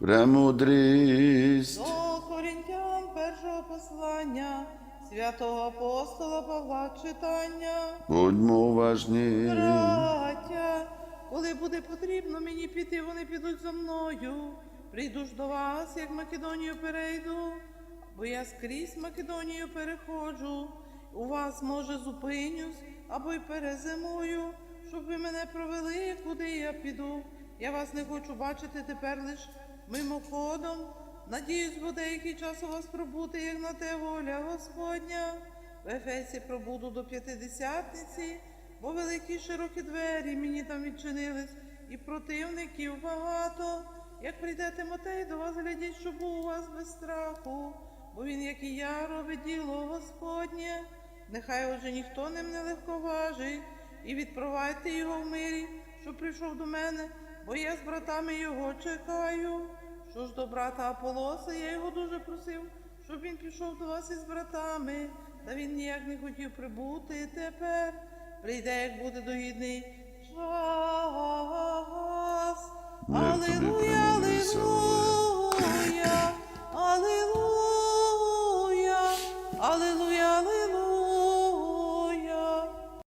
премудрість. До Корінтян першого послання святого апостола Павла читання. Будьмо уважні. Браття, коли буде потрібно мені піти, вони підуть за мною. Прийду ж до вас, як Македонію перейду, бо я скрізь Македонію переходжу. У вас, може, зупинюсь або й перезимую, щоб ви мене провели, куди я піду. Я вас не хочу бачити тепер лиш мимоходом. Надіюсь, бо деякий час у вас пробути, як на те воля Господня. В Ефесі пробуду до п'ятидесятниці, бо великі широкі двері мені там відчинились, і противників багато. Як прийде Тимотей до вас, глядіть, щоб був у вас без страху, бо він, як і я, робить діло Господнє. Нехай отже ніхто ним не легковажить, і відпровадьте його в мирі, щоб прийшов до мене, бо я з братами його чекаю. Що ж до брата Аполоса, я його дуже просив, щоб він пішов до вас із братами, та він ніяк не хотів прибути тепер. Прийде, як буде догідний час. Аллилуйя, аллилуйя, аллилуйя, аллилуйя.